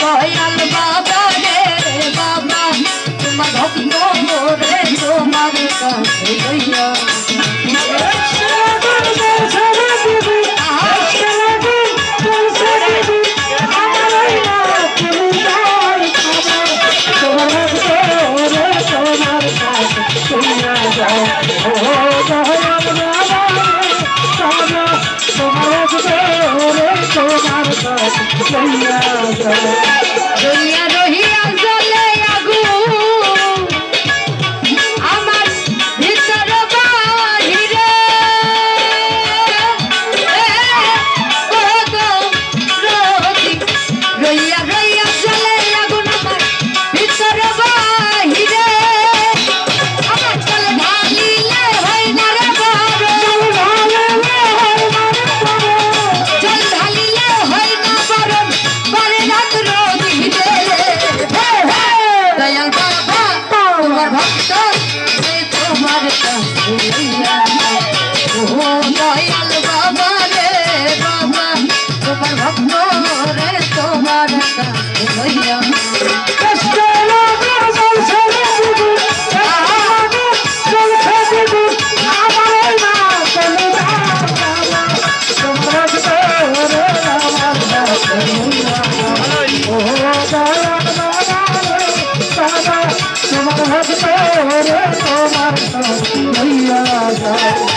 দয়াল বাবা রে বাবা তোমার ভক্ত মোরে তোমার কাছে লইয়া Thank you. ও দয়াল বাবা রে লাগবে তোমার সত্যি হইয়া যায়